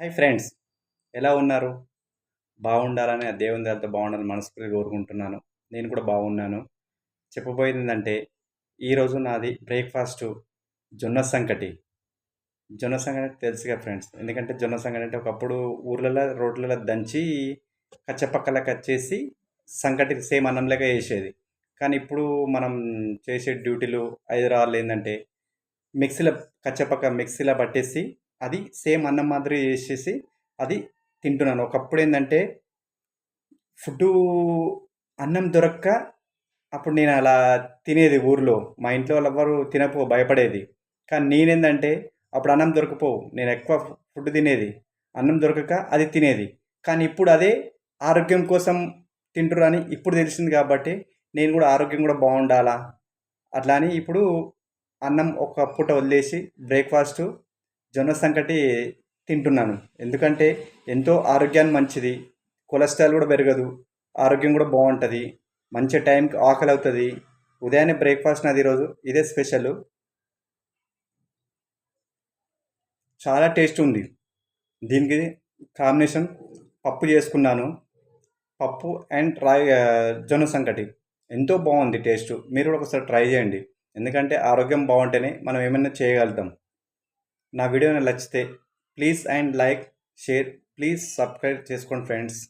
Hi friends. ఎలా ఉన్నారు? బాగుండాలని ఆ దేవుని దయతో బాగుండాలని మనస్ఫూర్తిగా కోరుకుంటున్నాను. నేను కూడా బాగున్నాను. చెప్పబోయేది ఏంటంటే ఈరోజు నాది బ్రేక్ఫాస్ట్ జొన్న సంకటి. జొన్న సంకటి తెలుసుగా ఫ్రెండ్స్. ఎందుకంటే జొన్న సంకటి అంటే ఒకప్పుడు ఊర్లలో రోడ్లలో దంచి కచ్చపక్కల వచ్చేసి సంకటి సేమ్ అన్నంలాగా వేసేది కానీ ఇప్పుడు మనం చేసే డ్యూటీలు హైదరాబాద్లో ఏంటంటే మిక్సీలో కచ్చపక్క మిక్సీలో పట్టేసి అది సేమ్ అన్నం మాదిరి చేసేసి అది తింటున్నాను. ఒకప్పుడు ఏంటంటే ఫుడ్డు అన్నం దొరక్క అప్పుడు నేను అలా తినేది ఊర్లో. మా ఇంట్లో వాళ్ళు ఎవ్వరు తినపో భయపడేది. కానీ నేనేందంటే అప్పుడు అన్నం దొరకపోవు. నేను ఎక్కువ ఫుడ్ తినేది. అన్నం దొరకక అది తినేది. కానీ ఇప్పుడు అదే ఆరోగ్యం కోసం తింటురని ఇప్పుడు తెలిసింది కాబట్టి నేను కూడా ఆరోగ్యం కూడా బాగుండాలా? అట్లా అని ఇప్పుడు అన్నం ఒక పూట వదిలేసి బ్రేక్ఫాస్ట్ జొన్న సంకటి తింటున్నాను. ఎందుకంటే ఎంతో ఆరోగ్యానికి మంచిది. కొలెస్ట్రాల్ కూడా పెరగదు. ఆరోగ్యం కూడా బాగుంటుంది. మంచి టైంకి ఆకలి అవుతుంది ఉదయాన్నే బ్రేక్ఫాస్ట్ నాది ఈరోజు. ఇదే స్పెషల్. చాలా టేస్ట్ ఉంది. దీనికి కాంబినేషన్ పప్పు చేసుకున్నాను. పప్పు అండ్ రాయి జొన్న సంకటి. ఎంతో బాగుంది టేస్ట్. మీరు కూడా ఒకసారి ట్రై చేయండి. ఎందుకంటే ఆరోగ్యం బాగుంటేనే మనం ఏమైనా చేయగలుగుతాం. నా వీడియో నచ్చితే please and like share please subscribe చేసుకోండి ఫ్రెండ్స్.